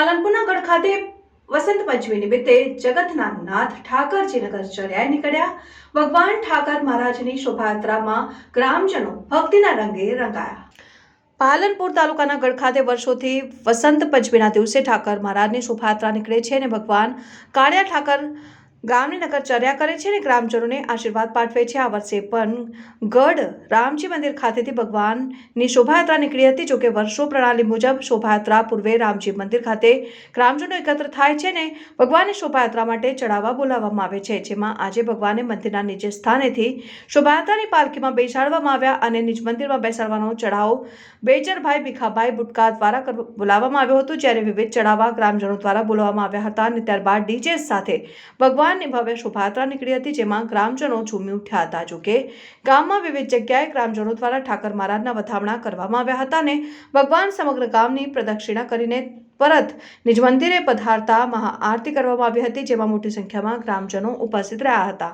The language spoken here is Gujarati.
પાલનપુરના ગઢ ખાતે વસંત પંચમી નિમિત્તે જગતના નાથ ઠાકરજી નગર ચર્યાએ નીકળ્યા. ભગવાન ઠાકર મહારાજની શોભાયાત્રામાં ગ્રામજનો ભક્તિના રંગે રંગાયા. પાલનપુર તાલુકાના ગઢ ખાતે વર્ષોથી વસંત પંચમીના દિવસે ઠાકર મહારાજની શોભાયાત્રા નીકળે છે અને ભગવાન કાળિયા ઠાકર ગામની નગર ચર્યા કરે છે અને ગ્રામજનોને આશીર્વાદ પાઠવે છે. આ વર્ષે પણ ગઢ રામજી મંદિર ખાતેથી ભગવાનની શોભાયાત્રા નીકળી હતી, જોકે વર્ષો પ્રણાલી મુજબ શોભાયાત્રા પૂર્વે રામજી મંદિર ખાતે ગ્રામજનો એકત્ર થાય છે ને ભગવાનની શોભાયાત્રા માટે ચડાવવા બોલાવવામાં આવે છે, જેમાં આજે ભગવાને મંદિરના નિજ સ્થાનેથી શોભાયાત્રાની પાલખીમાં બેસાડવામાં આવ્યા અને નિજ મંદિરમાં બેસાડવાનો ચઢાવ બેચરભાઈ ભીખાભાઈ બુટકા દ્વારા બોલાવવામાં આવ્યો હતો. જ્યારે વિવિધ ચડાવવા ગ્રામજનો દ્વારા બોલાવવામાં આવ્યા હતા અને ત્યારબાદ ડીજે સાથે ભગવાનની ભવ્ય શોભાયાત્રા નીકળી હતી, જેમાં ગ્રામજનો ઝૂમી ઉઠ્યા હતા. જોકે ગામમાં વિવિધ જગ્યાએ ગ્રામજનો દ્વારા ઠાકર મહારાજના વધામણા કરવામાં આવ્યા હતા અને ભગવાન સમગ્ર ગામની પ્રદક્ષિણા કરીને પરત નિજ મંદિરે પધારતા મહાઆરતી કરવામાં આવી હતી, જેમાં મોટી સંખ્યામાં ગ્રામજનો ઉપસ્થિત રહ્યા હતા.